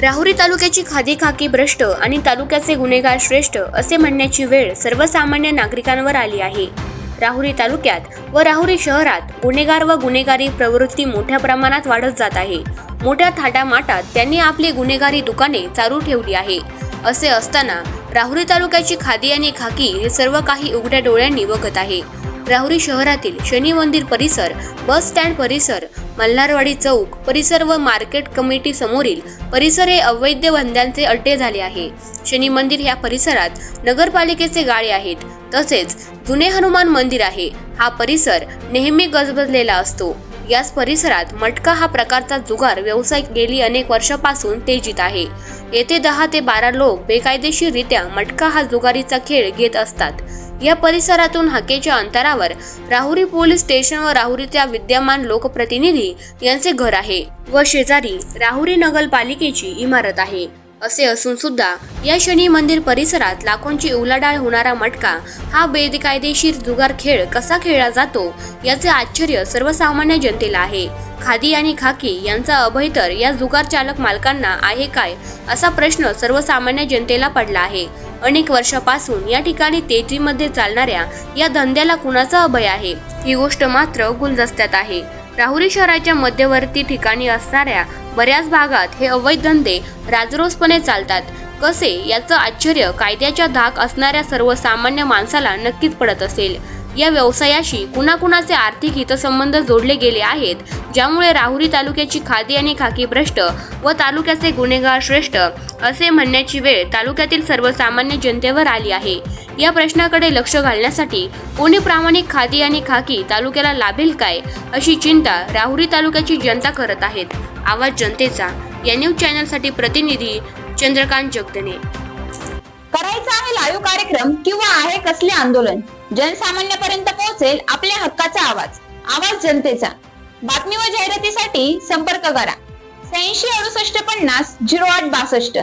राहुरी तालुक्याची खादी खाकी भ्रष्ट आणि तालुक्याचे गुन्हेगार श्रेष्ठ असे म्हणण्याची वेळ सर्वसामान्य नागरिकांवर आली आहे. राहुरी तालुक्यात व राहुरी शहरात गुन्हेगार व गुन्हेगारी प्रवृत्ती मोठ्या प्रमाणात वाढत जात आहे. मोठ्या थाटामाटात त्यांनी आपली गुन्हेगारी दुकाने चालू ठेवली आहे. असे असताना राहुरी तालुक्याची खादी आणि खाकी हे सर्व काही उघड्या डोळ्यांनी बघत आहे. राहुरी शहरातील शनी मंदिर परिसर बस स्टँड परिसर मल्हारवाडी चौक परिसर व मार्केट कमिटी समोरील परिसर हे अवैध धंद्यांचे अड्डे झाले आहे. शनी मंदिर या परिसरात नगरपालिकेचे गाळे आहेत. तसेच जुने हनुमान मंदिर आहे. हा परिसर नेहमी गजबजलेला असतो. याच परिसरात मटका हा प्रकारचा जुगार व्यवसाय गेली अनेक वर्षापासून तेजीत आहे. येथे दहा ते बारा लोक बेकायदेशीररित्या मटका हा जुगारीचा खेळ घेत असतात. या परिसरातून हाकेच्या अंतरावर राहुरी पोलीस स्टेशन व राहुरीच्या विद्यमान लोकप्रतिनिधी यांचे घर आहे व शेजारी राहुरी नगरपालिकेची इमारत आहे. असे असून सुद्धा या शनी मंदिर परिसरात लाखोंची उलाढाल होणारा मटका हा बेकायदेशीर जुगार खेळ कसा खेळला जातो याचे आश्चर्य सर्वसामान्य जनतेला आहे. खादी आणि खाकी यांचा अभय तर या जुगार चालक मालकांना आहे काय असा प्रश्न सर्वसामान्य जनतेला पडला आहे. अनेक वर्षापासून या ठिकाणी तेजीमध्ये चालणाऱ्या या धंद्याला कुणाचा अभय आहे? ही गोष्ट मात्र गुलदस्त्यात आहे. राहुरी शहराच्या मध्यवर्ती ठिकाणी असणाऱ्या बऱ्याच भागात हे अवैध धंदे राजरोसपणे चालतात. कसे? याचं आश्चर्य कायद्याच्या धाक असणाऱ्या सर्वसामान्य माणसाला नक्कीच पडत असेल. या व्यवसायाशी कुणाकुणाचे आर्थिक हितसंबंध जोडले गेले आहेत ज्यामुळे राहुरी तालुक्याची खादी आणि खाकी भ्रष्ट व तालुक्याचे गुन्हेगार श्रेष्ठ असे म्हणण्याची वेळ तालुक्यातील सर्वसामान्य जनतेवर आली आहे. या प्रश्नाकडे लक्ष घालण्यासाठी कोणी प्रामाणिक खादी आणि खाकी तालुक्याला लाभेल काय अशी चिंता राहुरी तालुक्याची जनता करत आहेत. आवाज जनतेचा या न्यूज चॅनलसाठी प्रतिनिधी चंद्रकांत जगदने करायचा आहे लाईव्ह कार्यक्रम किंवा आहे कसले आंदोलन? जनसामान्यापर्यंत पोहोचेल आपल्या हक्काचा आवाज. आवाज जनतेचा. बातमी व जाहिरातीसाठी संपर्क करा. शहाऐंशी अडुसष्ट पन्नास झिरो आठ बासष्ट.